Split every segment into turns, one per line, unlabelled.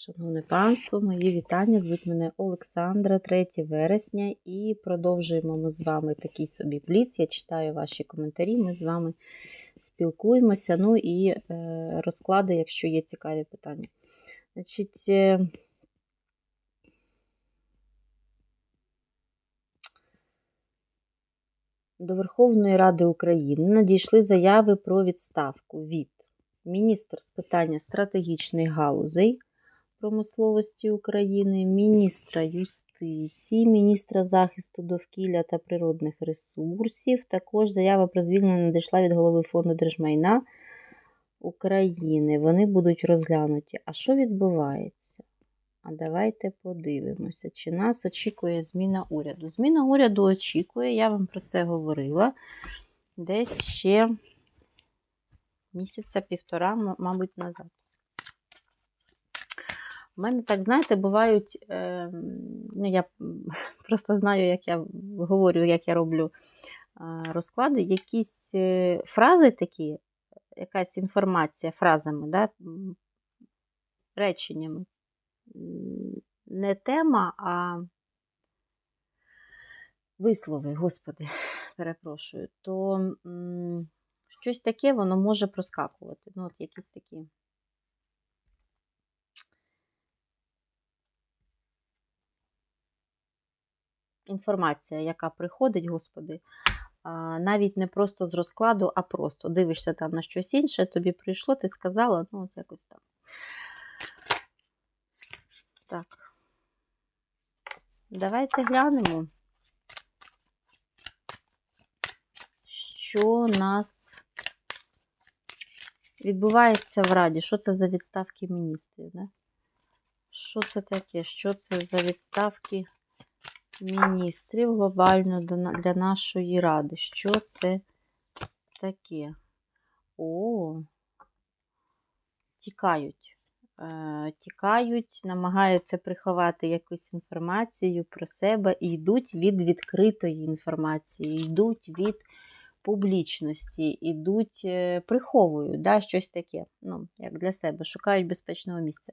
Шановне панство, мої вітання. Звуть мене Олександра, 3 вересня, і продовжуємо ми з вами такий собі бліц. Я читаю ваші коментарі, ми з вами спілкуємося. Ну і е, розклади, якщо є цікаві питання. Значить, е, до Верховної Ради України надійшли заяви про відставку від міністра з питання стратегічних галузей промисловості України, міністра юстиції, міністра захисту довкілля та природних ресурсів. Також заява про звільнення надійшла від голови фонду держмайна України. Вони будуть розглянуті. А що відбувається? А давайте подивимося, чи нас очікує зміна уряду. Зміна уряду очікує, я вам про це говорила. Десь ще місяця півтора, мабуть, назад. У мене так, знаєте, бувають, е, ну, я просто знаю, як я говорю, як я роблю е, розклади, якісь е, фрази такі, якась інформація фразами, да, реченнями. Не тема, а вислови, господи, перепрошую, то м, щось таке воно може проскакувати. Ну, от якісь такі. Інформація, яка приходить, Господи, навіть не просто з розкладу, а просто дивишся там на щось інше, тобі прийшло, ти сказала, ну, от якось так. Так. Давайте глянемо, що нас відбувається в Раді. Що це за відставки міністрів? Да? Що це таке? Що це за відставки міністрів глобально для нашої ради? Що це таке? О, тікають. Е, тікають, намагаються приховати якусь інформацію про себе і йдуть від відкритої інформації, йдуть від публічності, йдуть, е, приховують да, щось таке, ну, як для себе, шукають безпечного місця.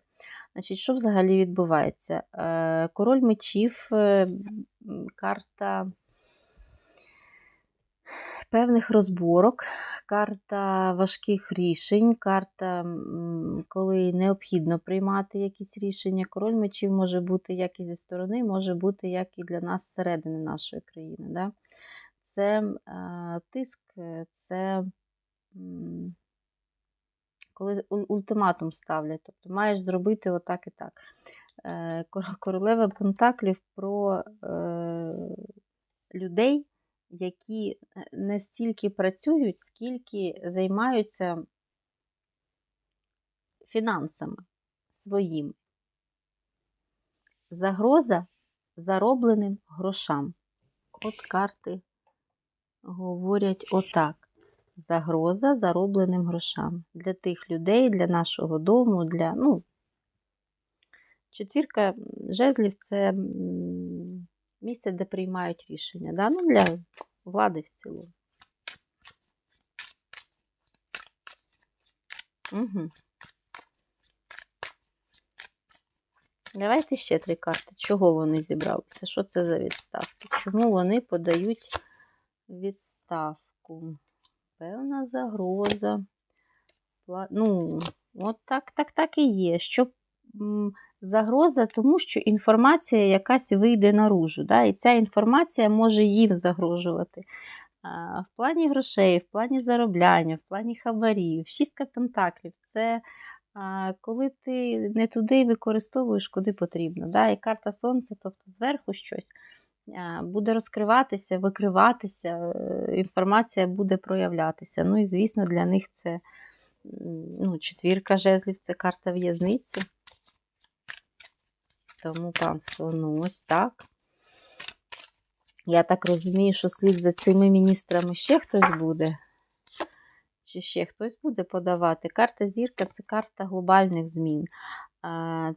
Значить, що взагалі відбувається? Е, Король мечів, е, карта певних розборок, карта важких рішень, карта, коли необхідно приймати якісь рішення. Король мечів може бути як і зі сторони, може бути як і для нас зсередини нашої країни. Да? Це тиск, е, це коли ультиматум ставлять, тобто маєш зробити отак і так. Е, Королева Пентаклів про е, людей, які не стільки працюють, скільки займаються фінансами своїми. Загроза заробленим грошам. От карти говорять отак. Загроза заробленим грошам. Для тих людей, для нашого дому, для. ну, Четвірка жезлів це місце, де приймають рішення. Да? Ну, для влади в цілому. Угу. Давайте ще три карти. Чого вони зібралися? Що це за відставки? Чому вони подають відставку? Певна загроза. Ну, от так, так, так і є. Що загроза, тому що інформація якась вийде наружу. Да? І ця інформація може їм загрожувати. В плані грошей, в плані заробляння, в плані хабарів, шістка пентаклів це коли ти не туди використовуєш, куди потрібно. Да? І карта сонця, тобто зверху щось буде розкриватися, викриватися, е, інформація буде проявлятися. Ну і, звісно, для них це ну, четвірка жезлів, це карта в'язниці. Тому панство, ну ось так. Я так розумію, що слід за цими міністрами ще хтось буде. Чи ще хтось буде подавати. Карта зірка це карта глобальних змін.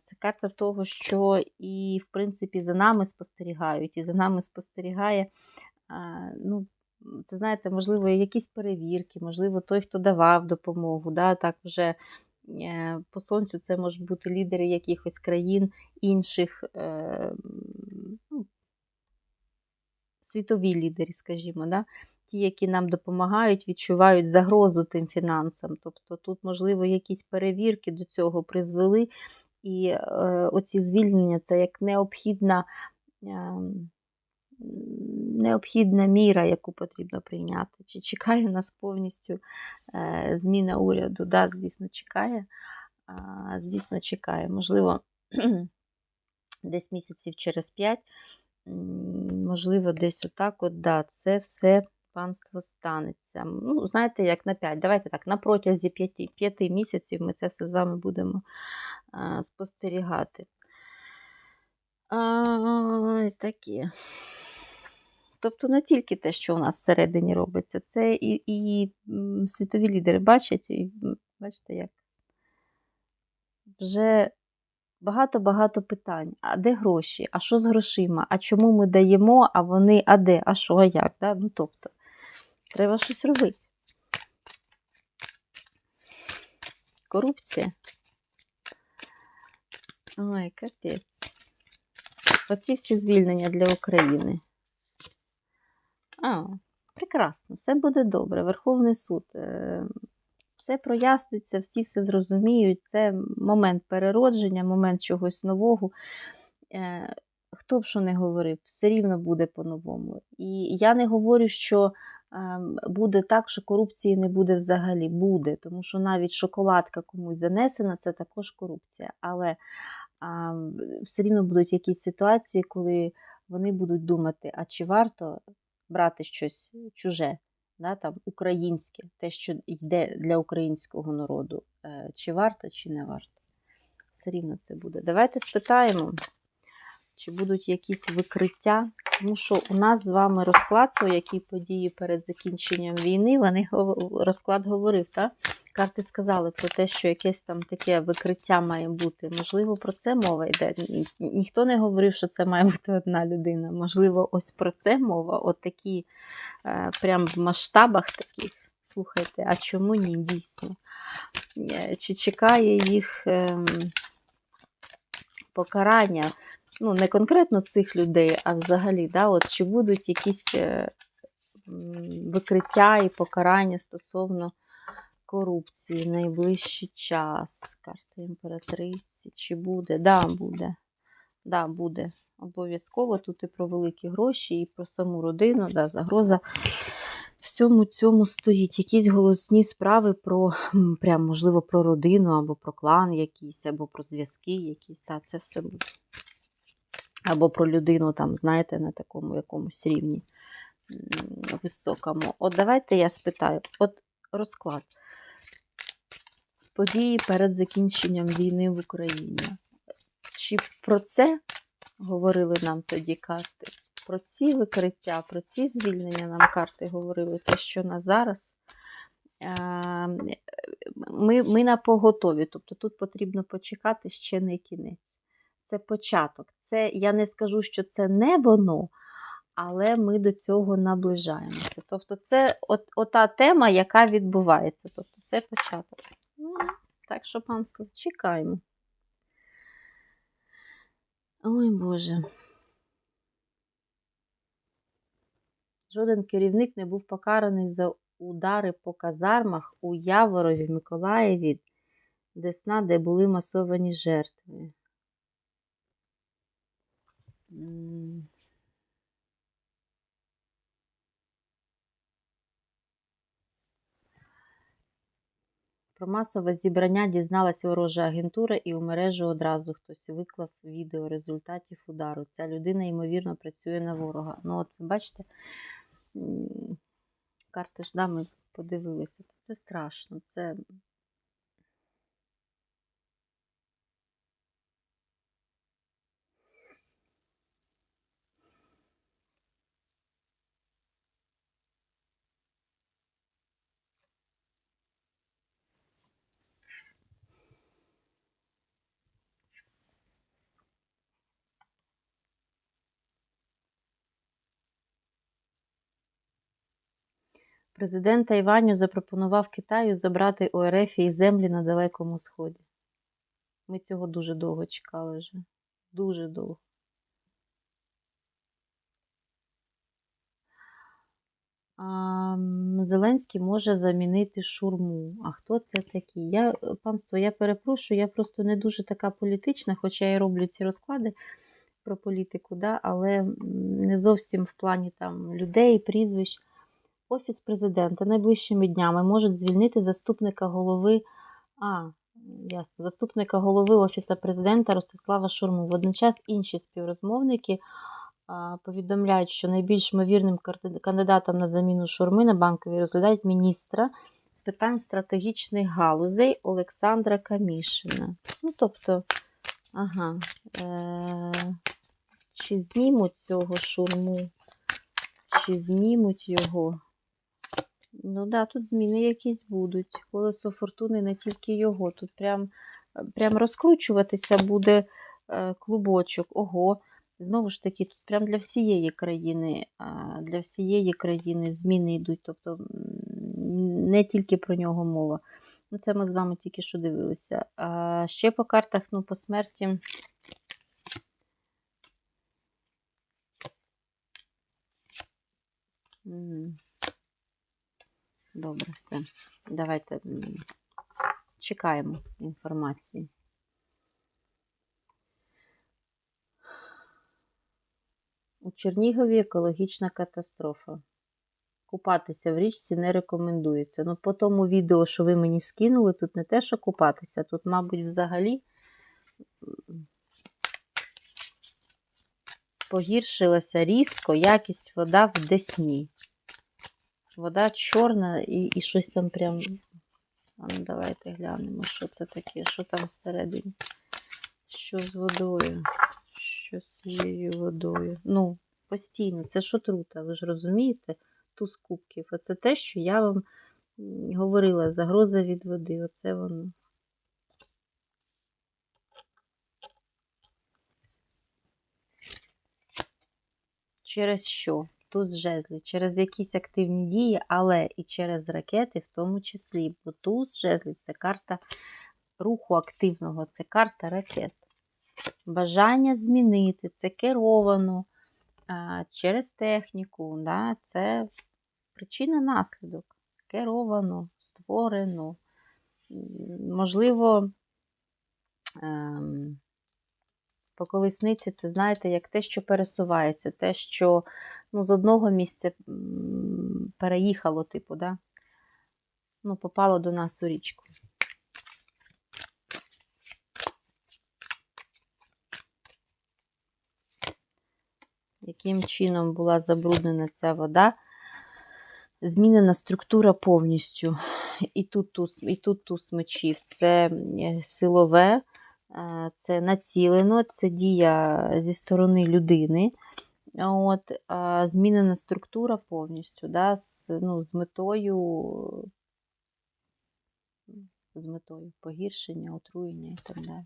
Це карта того, що і, в принципі, за нами спостерігають, і за нами спостерігає. Ну, це знаєте, можливо, якісь перевірки, можливо, той, хто давав допомогу, да, так вже е, по сонцю це можуть бути лідери якихось країн інших, ну, світові лідери, скажімо, да? Ті, які нам допомагають, відчувають загрозу тим фінансам. Тобто тут, можливо, якісь перевірки до цього призвели, і е, оці звільнення це як необхідна. Е, необхідна міра, яку потрібно прийняти. Чи чекає нас повністю е, зміна уряду? Да, звісно, чекає. Звісно, чекає. Можливо, десь місяців через п'ять, можливо, десь отак, от, да, це все панство станеться. Ну, знаєте, як на 5. Давайте так, на протязі 5, 5 місяців ми це все з вами будемо а, спостерігати. А, такі. Тобто не тільки те, що у нас всередині робиться, це і і світові лідери бачать, і бачите, як вже багато-багато питань. А де гроші? А що з грошима? А чому ми даємо, а вони, а де? А що, а як? Да? Ну, тобто, треба щось робити. Корупція. Ой, капець. Оці всі звільнення для України. А, прекрасно, все буде добре. Верховний суд. Е, все проясниться, всі все зрозуміють. Це момент переродження, момент чогось нового. Е, хто б що не говорив, все рівно буде по-новому. І я не говорю, що буде так, що корупції не буде взагалі. Буде, тому що навіть шоколадка комусь занесена, це також корупція. Але все рівно будуть якісь ситуації, коли вони будуть думати, а чи варто брати щось чуже, да, там, українське, те, що йде для українського народу, е, чи варто, чи не варто. Все рівно це буде. Давайте спитаємо, чи будуть якісь викриття, тому що у нас з вами розклад, про які події перед закінченням війни, вони розклад говорив, так? Карти сказали про те, що якесь там таке викриття має бути. Можливо, про це мова йде. Ніхто не говорив, що це має бути одна людина. Можливо, ось про це мова, от такі е, прям в масштабах таких. Слухайте, а чому ні, дійсно? Е, чи чекає їх ем, покарання? Ну, не конкретно цих людей, а взагалі, да, от чи будуть якісь е, викриття і покарання стосовно корупції найближчий час. Карта імператриці. Чи буде? Да, буде. Да, буде. Обов'язково тут і про великі гроші, і про саму родину, да, загроза. Всьому цьому стоїть якісь голосні справи про, прям, можливо, про родину, або про клан якийсь, або про зв'язки якісь. Да, це все буде. Або про людину, там, знаєте, на такому якомусь рівні високому. От давайте я спитаю: от розклад події перед закінченням війни в Україні. Чи про це говорили нам тоді карти? Про ці викриття, про ці звільнення нам карти говорили, те, що на зараз ем, ми ми на поготові. Тобто тут потрібно почекати ще не кінець. Це початок. Це Я не скажу, що це не воно, але ми до цього наближаємося. Тобто, це от, ота тема, яка відбувається. Тобто, це початок. Так що, панство, чекаємо. Ой Боже. Жоден керівник не був покараний за удари по казармах у Яворові, Миколаєві, Десна, де були масовані жертви. Про масове зібрання дізналась ворожа агентура, і у мережу одразу хтось виклав відео результатів удару. Ця людина, ймовірно, працює на ворога. Ну, от ви бачите, карти ж да, ми подивилися. Це страшно. Це Президент Тайваню запропонував Китаю забрати у РФ і землі на Далекому Сході. Ми цього дуже довго чекали вже. Дуже довго. А, Зеленський може замінити шурму. А хто це такий? Я, панство, я перепрошую, я просто не дуже така політична, хоча я роблю ці розклади про політику, да, але не зовсім в плані там людей, прізвищ. Офіс президента найближчими днями можуть звільнити заступника голови. А, ясно, заступника голови Офісу президента Ростислава Шурму. Водночас інші співрозмовники повідомляють, що найбільш ймовірним кандидатом на заміну Шурми на банковій розглядають міністра з питань стратегічних галузей Олександра Камішина. Ну, тобто, ага, е- чи знімуть цього шурму, чи знімуть його. Ну да, тут зміни якісь будуть. Колесо фортуни не тільки його. Тут прям, прям розкручуватися буде е, клубочок. Ого. Знову ж таки, тут прям для всієї країни, для всієї країни зміни йдуть. Тобто не тільки про нього мова. Ну, це ми з вами тільки що дивилися. А ще по картах, ну, по смерті. М. Добре, все. Давайте чекаємо інформації. У Чернігові екологічна катастрофа. Купатися в річці не рекомендується. Ну, по тому відео, що ви мені скинули, тут не те, що купатися, тут, мабуть, взагалі погіршилася різко якість вода в Десні. Вода чорна і, і щось там прям. А ну давайте глянемо, що це таке, що там всередині. Що з водою? Що з цією водою? Ну, постійно, це ж отрута, ви ж розумієте? Туз кубків. Оце те, що я вам говорила, загроза від води. Оце воно. Через що? Туз жезлів, через якісь активні дії, але і через ракети в тому числі. Бо туз жезлів це карта руху активного, це карта ракет. Бажання змінити, це керовано через техніку. Да? Це причина наслідок. Керовано, створено. Можливо, ем, по колесниці це, знаєте, як те, що пересувається, те, що ну, з одного місця переїхало, типу, да? ну, попало до нас у річку. Яким чином була забруднена ця вода? Змінена структура повністю. І тут туз, і тут туз мечів. Це е, силове, е, це націлено, це дія зі сторони людини. От, змінена структура повністю, да, з, ну, з метою з метою погіршення, отруєння і так далі.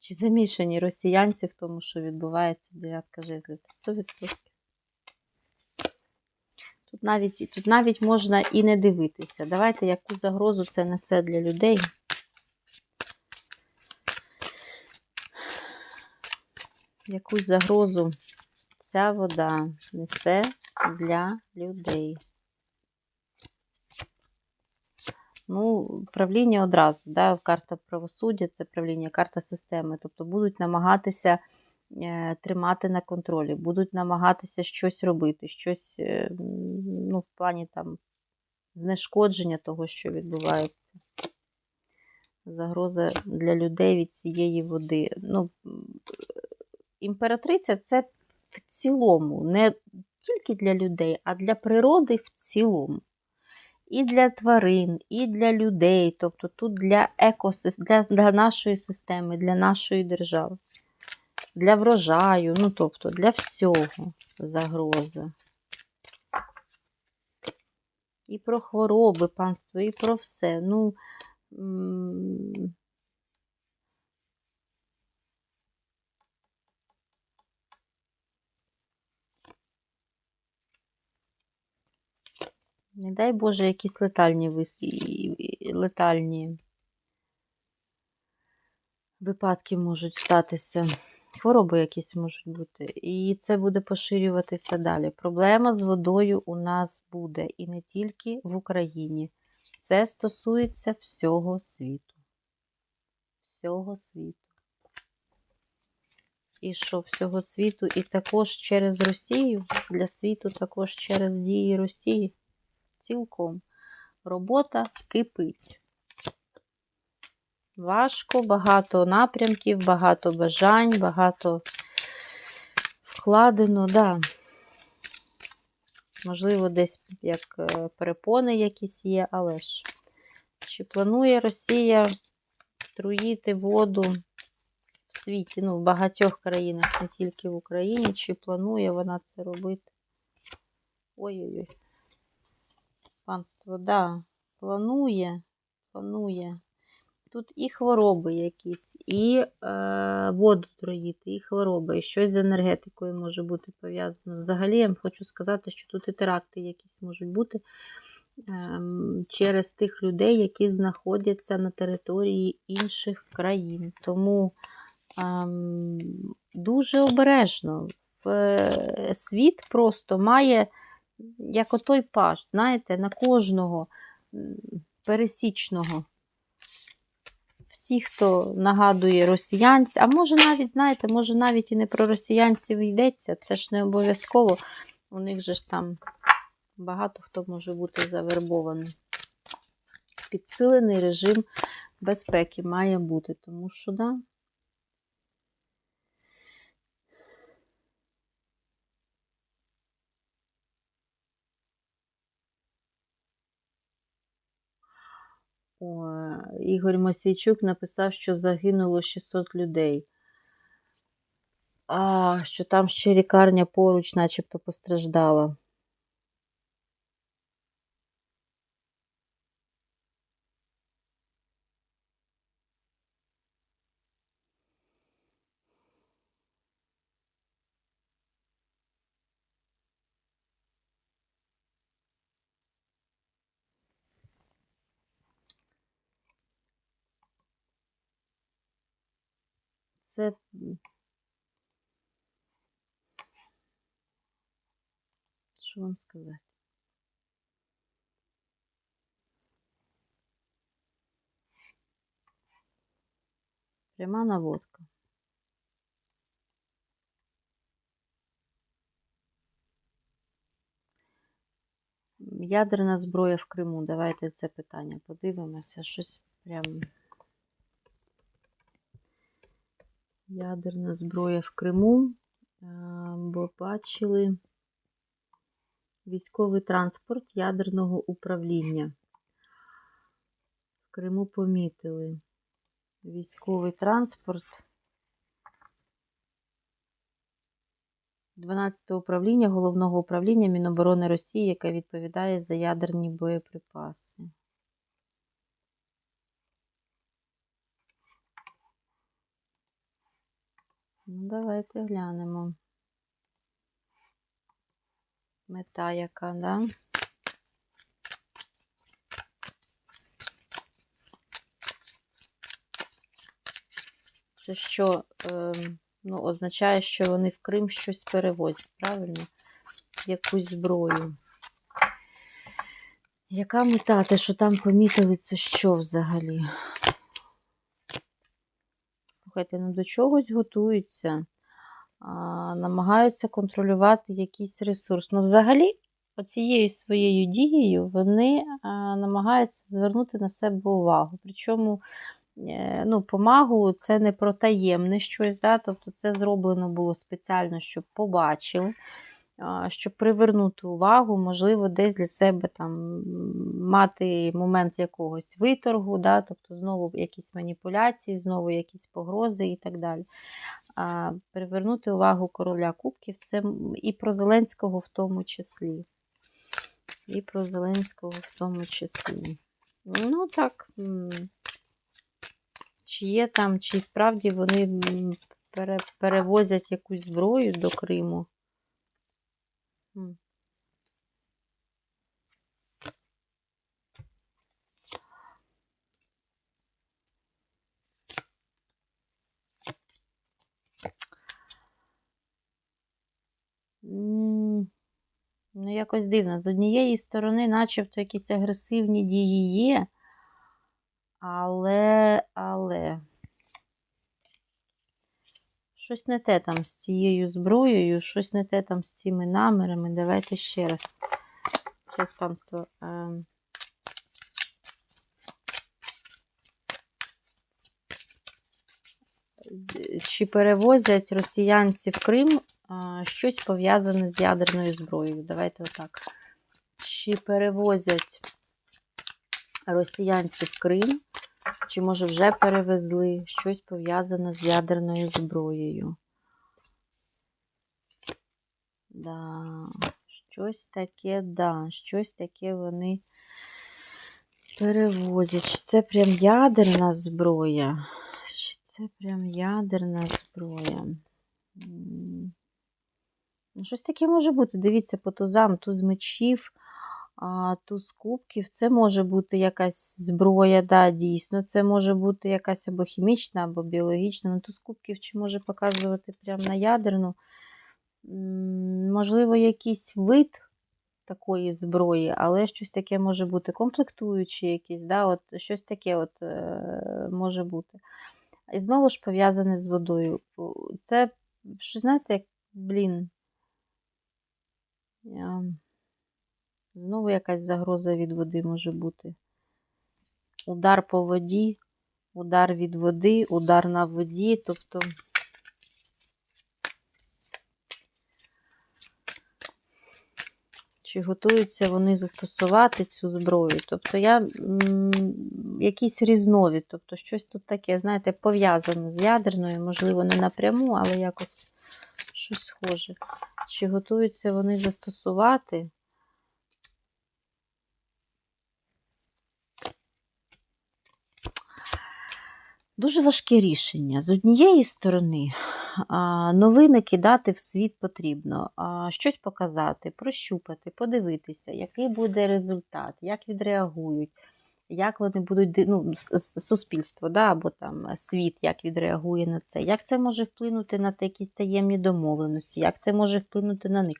Чи замішані росіянці в тому, що відбувається дев'ятка жезлів? Це 100%. Тут навіть, тут навіть можна і не дивитися. Давайте, яку загрозу це несе для людей. Якусь загрозу ця вода несе для людей. Ну, правління одразу, да, карта правосуддя це правління, карта системи. Тобто будуть намагатися е, тримати на контролі, будуть намагатися щось робити, щось е, ну, в плані там знешкодження того, що відбувається. Загроза для людей від цієї води. Ну, імператриця це в цілому, не тільки для людей, а для природи в цілому і для тварин, і для людей, тобто тут для екосистеми, для, для нашої системи, для нашої держави, для врожаю, ну тобто для всього загроза. І про хвороби, панство, і про все. Ну, Не дай Боже, якісь летальні, летальні випадки можуть статися. Хвороби якісь можуть бути. І це буде поширюватися далі. Проблема з водою у нас буде і не тільки в Україні. Це стосується всього світу. Всього світу. І що всього світу, і також через Росію, для світу також через дії Росії. Цілком. Робота кипить. Важко, багато напрямків, багато бажань, багато вкладено, да. Можливо, десь як е, перепони якісь є, але ж. Чи планує Росія труїти воду в світі, ну, в багатьох країнах, не тільки в Україні, чи планує вона це робити? Ой-ой-ой. Панство, да, планує, планує. Тут і хвороби якісь, і е, воду троїти, і хвороби, і щось з енергетикою може бути пов'язано. Взагалі, я хочу сказати, що тут і теракти якісь можуть бути е, через тих людей, які знаходяться на території інших країн. Тому е, дуже обережно. Е, світ просто має, як отой паш, знаєте, на кожного пересічного всі, хто нагадує росіянців, а може навіть, знаєте, може навіть і не про росіянців йдеться, це ж не обов'язково. У них же ж там багато хто може бути завербований. Підсилений режим безпеки має бути, тому що, да. О, Ігор Мосійчук написав, що загинуло 600 людей. А, що там ще лікарня поруч, начебто постраждала. Це що вам сказати? Пряма наводка. Ядерна зброя в Криму. Давайте це питання подивимося. Щось прям. Ядерна зброя в Криму. Е, Бо бачили військовий транспорт ядерного управління. В Криму помітили військовий транспорт 12-го управління Головного управління Міноборони Росії, яке відповідає за ядерні боєприпаси. Ну, давайте глянемо. Мета яка, да? Це що, ем, ну, означає, що вони в Крим щось перевозять, правильно? Якусь зброю. Яка мета? Те, що там помітили, це що взагалі? Слухайте, ну до чогось готуються, намагаються контролювати якийсь ресурс. Ну, взагалі, оцією своєю дією вони намагаються звернути на себе увагу. Причому е, ну, помагу це не про таємне щось, да? тобто це зроблено було спеціально, щоб побачили, щоб привернути увагу, можливо, десь для себе там мати момент якогось виторгу, да? тобто знову якісь маніпуляції, знову якісь погрози і так далі. А, Привернути увагу короля Кубків це і про Зеленського в тому числі. І про Зеленського в тому числі. Ну, так. Чи є там, чи справді вони пере, перевозять якусь зброю до Криму? Ну, якось дивно. З однієї сторони, начебто якісь агресивні дії є, але, але. Щось не те там з цією зброєю, щось не те там з цими намірами. Давайте ще раз. Зараз, панство. ем, Чи перевозять росіянці в Крим щось пов'язане з ядерною зброєю? Давайте отак. Чи перевозять росіянці в Крим, чи може вже перевезли щось пов'язане з ядерною зброєю? Да, щось таке, да, щось таке вони перевозять. Чи це прям ядерна зброя? Чи це прям ядерна зброя? Ну, щось таке може бути. Дивіться, по тузам, туз мечів, туз кубків. Це може бути якась зброя, да, дійсно. Це може бути якась або хімічна, або біологічна. Ну, туз кубків чи може показувати прям на ядерну. Можливо, якийсь вид такої зброї, але щось таке може бути комплектуючі якісь, да, от щось таке от, е, може бути. І знову ж пов'язане з водою. Це, що знаєте, як, блін, я... знову якась загроза від води може бути. Удар по воді, удар від води, удар на воді, тобто. Чи готуються вони застосувати цю зброю? Тобто я м, якийсь різновид, тобто щось тут таке, знаєте, пов'язане з ядерною, можливо, не напряму, але якось щось схоже. Чи готуються вони застосувати? Дуже важке рішення. З однієї сторони, новини кидати в світ потрібно, щось показати, прощупати, подивитися, який буде результат, як відреагують, як вони будуть ну, суспільство, да, або там світ, як відреагує на це, як це може вплинути на якісь таємні домовленості, як це може вплинути на них.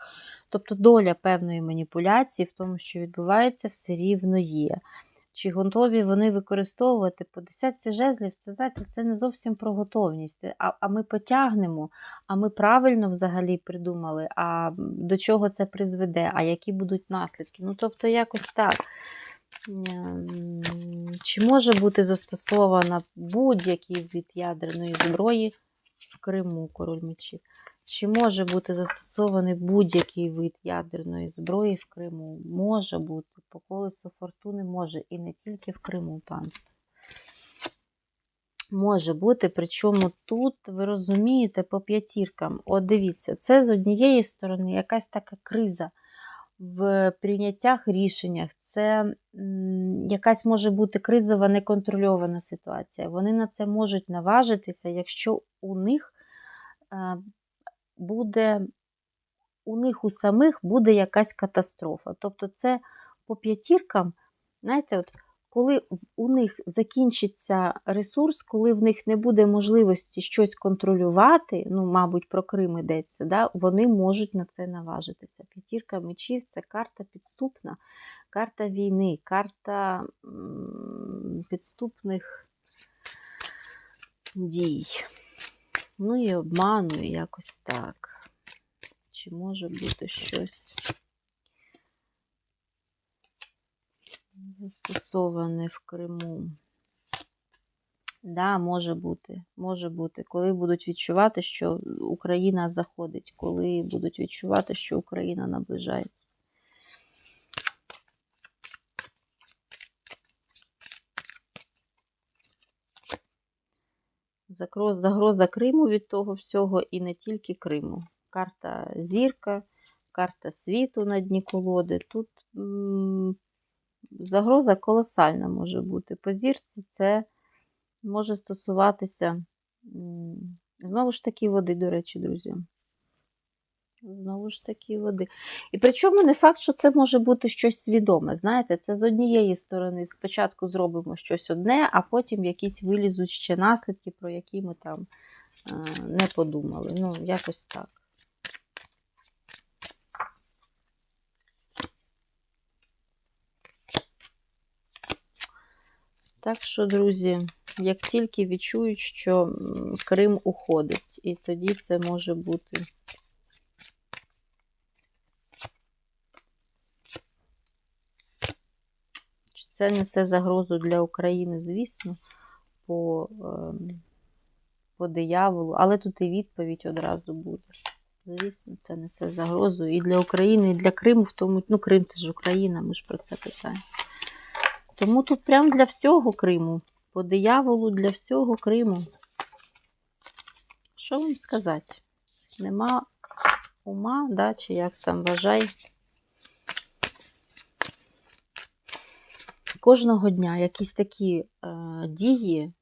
Тобто доля певної маніпуляції в тому, що відбувається, все рівно є. Чи готові вони використовувати по десятці жезлів, це знаєте, це не зовсім про готовність. А, а ми потягнемо, а ми правильно взагалі придумали, а до чого це призведе, а які будуть наслідки. Ну, тобто, якось так. Ем, Чи може бути застосована будь-який від ядерної зброї в Криму, король мечів? Чи може бути застосований будь-який вид ядерної зброї в Криму? Може бути. По колесу фортуни може. І не тільки в Криму, панство. Може бути, причому тут, ви розумієте, по п'ятіркам. От дивіться, це з однієї сторони якась така криза в прийняттях рішеннях. Це якась може бути кризова, неконтрольована ситуація. Вони на це можуть наважитися, якщо у них е, буде у них у самих буде якась катастрофа. Тобто, це по п'ятіркам, знаєте, от коли у них закінчиться ресурс, коли в них не буде можливості щось контролювати, ну, мабуть, про Крим йдеться, да, вони можуть на це наважитися. П'ятірка мечів це карта підступна, карта війни, карта підступних дій. Ну і обману, і якось так. Чи може бути щось застосоване в Криму? Да, може бути, може бути. Коли будуть відчувати, що Україна заходить, коли будуть відчувати, що Україна наближається. Загроза Криму від того всього і не тільки Криму. Карта зірка, карта світу на дні колоди. Тут загроза колосальна може бути. По зірці це може стосуватися знову ж таки води, до речі, друзі. Знову ж таки, води. І причому не факт, що це може бути щось свідоме. Знаєте, це з однієї сторони. Спочатку зробимо щось одне, а потім якісь вилізуть ще наслідки, про які ми там е, не подумали. Ну, якось так. Так що, друзі, як тільки відчують, що Крим уходить, і тоді це може бути. Це несе загрозу для України, звісно, по, ем, по дияволу, але тут і відповідь одразу буде. Звісно, це несе загрозу і для України, і для Криму, в тому, ну, Крим це ж Україна, ми ж про це питаємо. Тому тут прям для всього Криму, по дияволу для всього Криму. Що вам сказати? Нема ума, да, чи як там вважай. Кожного дня якісь такі е, дії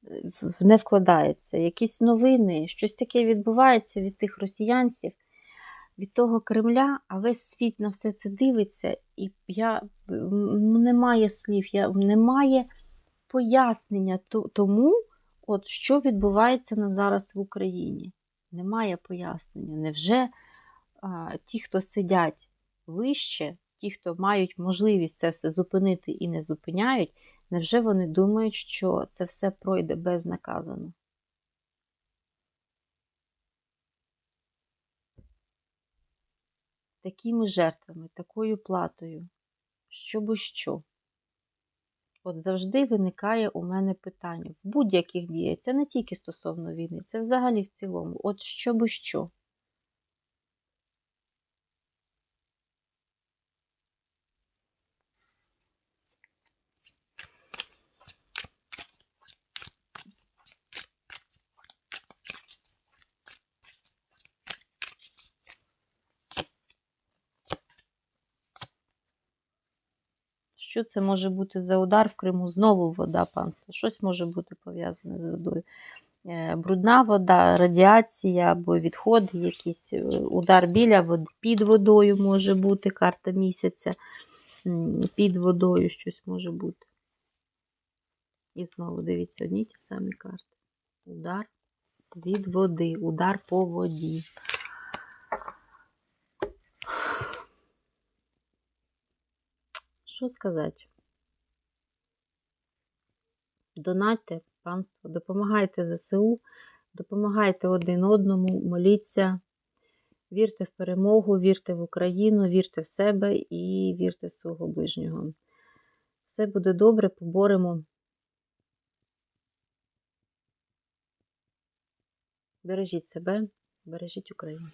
не вкладаються, якісь новини, щось таке відбувається від тих росіянців, від того Кремля, а весь світ на все це дивиться, і я ну, немає слів, я, немає пояснення тому, от, що відбувається на зараз в Україні. Немає пояснення. Невже а, ті, хто сидять вище, ті, хто мають можливість це все зупинити і не зупиняють, невже вони думають, що це все пройде безнаказано? Такими жертвами, такою платою, що би що. От завжди виникає у мене питання в будь-яких діях. Це не тільки стосовно війни, це взагалі в цілому. От що би що. Що це може бути за удар в Криму? Знову вода, панство. Щось може бути пов'язане з водою. Е, Брудна вода, радіація або відходи, якісь е, удар біля води, під водою може бути, карта місяця, під водою щось може бути. І знову дивіться, одні ті самі карти. Удар від води, удар по воді. Що сказати? Донатьте, панство, допомагайте ЗСУ, допомагайте один одному, моліться, вірте в перемогу, вірте в Україну, вірте в себе і вірте в свого ближнього. Все буде добре, поборемо. Бережіть себе, бережіть Україну.